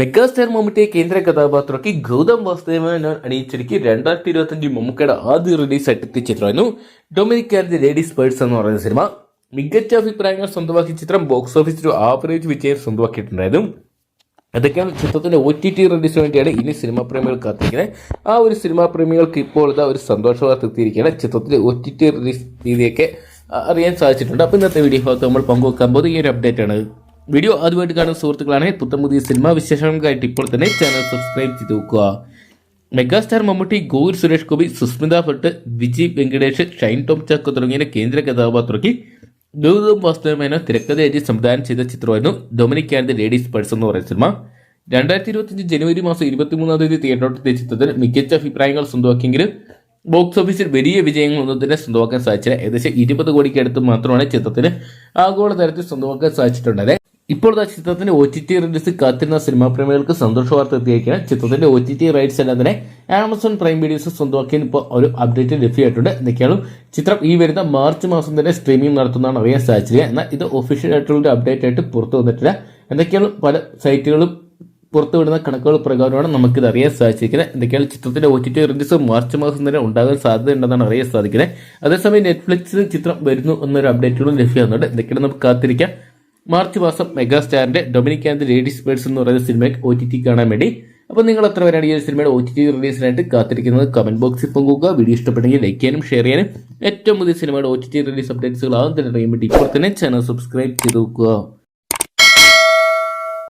Megastar മമ്മൂട്ടിയെ കേന്ദ്ര കഥാപാത്രമാക്കി ഗൗതം വാസുദേവൻ അണിയിച്ചൊരുക്കി രണ്ടായിരത്തി ഇരുപത്തഞ്ച് മമ്മൂക്കയുടെ ആദ്യ റിലീസ് ആയിട്ട് ചിത്രമായിരുന്നു ആൻഡ് ലേഡീസ് പേഴ്സ് എന്ന് പറയുന്ന സിനിമ മികച്ച അഭിപ്രായങ്ങൾ സ്വന്തമാക്കിയ ചിത്രം ബോക്സ് ഓഫീസിൽ ആവറേജ് വിജയം സ്വന്തമാക്കിയിട്ടുണ്ടായിരുന്നു. അതൊക്കെയാണ് ചിത്രത്തിന്റെ ഒ ടി ടി റിലീസിന് വേണ്ടിയാണ് ഇനി സിനിമാ പ്രേമികൾ കാത്തിരിക്കുന്നത്. ആ ഒരു സിനിമാ പ്രേമികൾക്ക് ഇപ്പോൾ ഇതാ ഒരു സന്തോഷ വാർത്ത എത്തിയിരിക്കുകയാണ് ചിത്രത്തിന്റെ ഒ ടി ടി റിലീസ് രീതിയൊക്കെ അറിയാൻ സാധിച്ചിട്ടുണ്ട്. അപ്പോൾ ഇന്നത്തെ വീഡിയോ നമ്മൾ പങ്കുവെക്കാൻ പോകുന്നത് ഈ ഒരു അപ്ഡേറ്റ് ആണ്. വീഡിയോ ആദ്യമായിട്ട് കാണുന്ന സുഹൃത്തുക്കളാണ്. പുത്തം പുതിയ സിനിമാ വിശേഷങ്ങൾക്കായിട്ട് ഇപ്പോൾ തന്നെ ചാനൽ സബ്സ്ക്രൈബ് ചെയ്ത് നോക്കുക. മെഗാസ്റ്റാർ മമ്മൂട്ടി ഗോവിൽ സുരേഷ് ഗോപി സുസ്മിത ഭട്ട് വിജി വെങ്കടേഷ് ഷൈൻ ടോം ചാക്കോ തുടങ്ങിയ കേന്ദ്ര കഥാപാത്രയ്ക്ക് ഗൗതം വാസ്തവമേനോ തിരക്കഥ സംവിധാനം ചെയ്ത ചിത്രമായിരുന്നു Dominic and the ladies person എന്ന് പറയുന്ന സിനിമ രണ്ടായിരത്തി ഇരുപത്തിയഞ്ച് ജനുവരി മാസം ഇരുപത്തിമൂന്നാം തീയതി തിയേറ്ററിലെത്തിയ ചിത്രത്തിൽ മികച്ച അഭിപ്രായങ്ങൾ സ്വന്തമാക്കിയെങ്കിലും ബോക്സ് ഓഫീസിൽ വലിയ വിജയങ്ങളൊന്നും തന്നെ സ്വന്തമാക്കാൻ സാധിച്ചില്ല. ഏകദേശം ഇരുപത് കോടിക്ക് അടുത്ത് മാത്രമാണ് ചിത്രത്തിന് ആഗോള തരത്തിൽ സ്വന്തമാക്കാൻ സാധിച്ചിട്ടുണ്ടായത് ഇപ്പോൾ ആ ചിത്രത്തിന്റെ ഒ ടി ടി റിലീസ് കാത്തിരുന്ന സിനിമാ പ്രേമികൾക്ക് സന്തോഷ വാർത്ത എത്തിയിരിക്കുകയാണ് ചിത്രത്തിന്റെ ഒ ടി ടി റൈറ്റ്സ് എല്ലാം തന്നെ ആമസോൺ പ്രൈം വീഡിയോസ് സ്വന്തമാക്കിയതിന് ഇപ്പോൾ ഒരു അപ്ഡേറ്റ് ലഭ്യമായിട്ടുണ്ട്. എന്തൊക്കെയാണ് ചിത്രം ഈ വരുന്ന മാർച്ച് മാസം തന്നെ സ്ട്രീമിംഗ് നടത്തുന്നതാണ് അറിയാൻ സാധിച്ചില്ല. എന്നാൽ ഇത് ഒഫീഷ്യൽ ആയിട്ടുള്ള ഒരു അപ്ഡേറ്റ് ആയിട്ട് പുറത്തു വന്നിട്ടില്ല. എന്തൊക്കെയാണ് പല സൈറ്റുകളും പുറത്തുവിടുന്ന കണക്കുകൾ പ്രകാരമാണ് നമുക്കിത് അറിയാൻ സാധിച്ചിരിക്കുന്നത്. എന്തൊക്കെയാണ് ചിത്രത്തിന്റെ O T T release March മാസം തന്നെ ഉണ്ടാകാൻ സാധ്യതയുണ്ടെന്നാണ് അറിയാൻ സാധിക്കുന്നത്. അതേസമയം നെറ്റ്ഫ്ലിക്സിൽ ചിത്രം വരുന്നു എന്നൊരു അപ്ഡേറ്റുകളും ലഭ്യമാകുന്നുണ്ട്. എന്തൊക്കെയാണ് നമുക്ക് കാത്തിരിക്കാം. മാർച്ച് മാസം മെഗാസ്റ്റാറിന്റെ ഡൊമിനിക് ആൻഡ് ലേഡീസ് ബേഡ്സ് എന്ന് പറയുന്ന സിനിമയ്ക്ക് ഒ ടി ടി കാണാൻ വേണ്ടി. അപ്പോൾ നിങ്ങൾ എത്ര പേരാണ് ഈ സിനിമയുടെ ഒ ടി ടി റിലീസിനായിട്ട് കാത്തിരിക്കുന്നത്? കമന്റ് ബോക്സിൽ പങ്കുക. വീഡിയോ ഇഷ്ടപ്പെട്ടെങ്കിൽ ലൈക്ക് ചെയ്യാനും ഷെയർ ചെയ്യാനും. ഏറ്റവും പുതിയ സിനിമയുടെ ഒ ടി ടി റിലീസ് അപ്ഡേറ്റ്സുകൾ ആദ്യം തന്നെ അറിയാൻ വേണ്ടി ഇപ്പോൾ തന്നെ ചാനൽ സബ്സ്ക്രൈബ് ചെയ്ത് നോക്കുക.